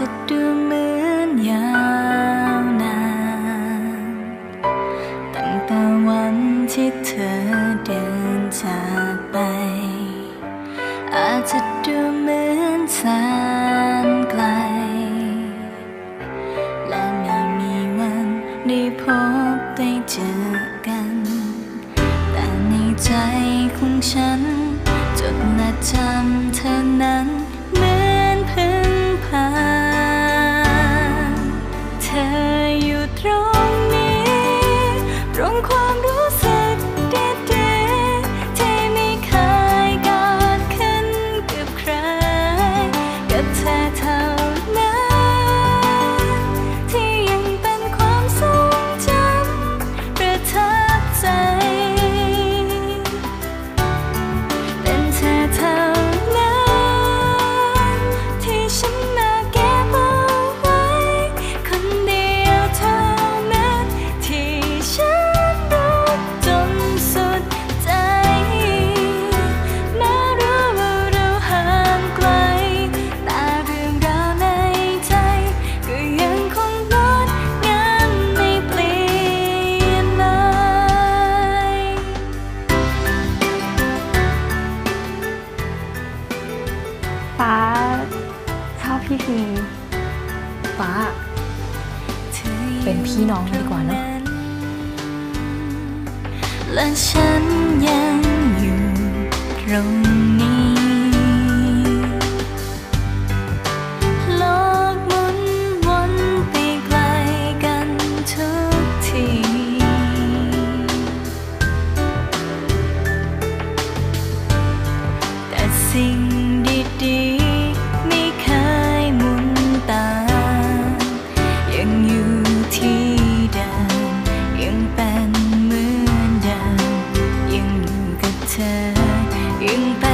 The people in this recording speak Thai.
จะดูเหมือนยาวนาน ตั้งแต่วันที่เธอเดินจากไป อาจจะดูเหมือนแสนไกล และไม่มีวันได้พบได้เจอกัน แต่ในใจของฉัน จดและจำเธอ ความรู้ เป็นพี่น้องดีกว่าเนอะและฉันยังอยู่ตรงนี้โลกหมุนวนไปไกลกันทุกที แต่สิ่ง อนเ